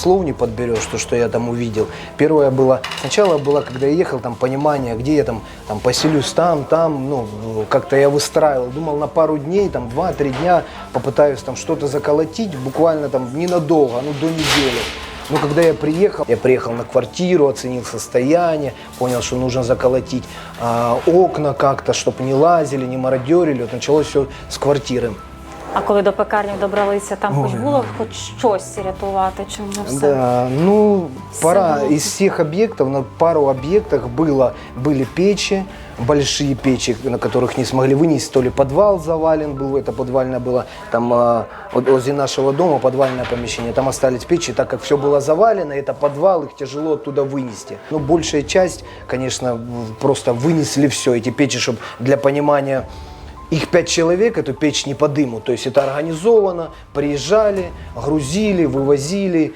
слов не подберешь, то, что я там увидел. Первое было, сначала было, когда я ехал, там понимание, где я там, там поселюсь там, там, ну, как-то я выстраивал. Думал, на пару дней, там, два-три дня попытаюсь там что-то заколотить, буквально там ненадолго, ну, до недели. Но когда я приехал, я приехал на квартиру, оценил состояние, понял, что нужно заколотить а, окна как-то, чтобы не лазили, не мародерили. Вот началось все с квартиры. А коли до пекарні добралися, там хоч Ой. було хоч щось рятувати, чи вже все? Да, ну, Всё пора было. из всех объектов, на пару объектах было, были печи, большие печи, на которых не смогли вынести, то ли подвал завален был, это подвальное было, там вот возле нашего дома подвальное помещение, там остались печи, так как все было завалено, это подвал, их тяжело оттуда вынести. Ну, большая часть, конечно, просто вынесли все, эти печи, чтобы для понимания, их пять человек, эту печь не подымут. То есть это организовано, приезжали, грузили, вывозили.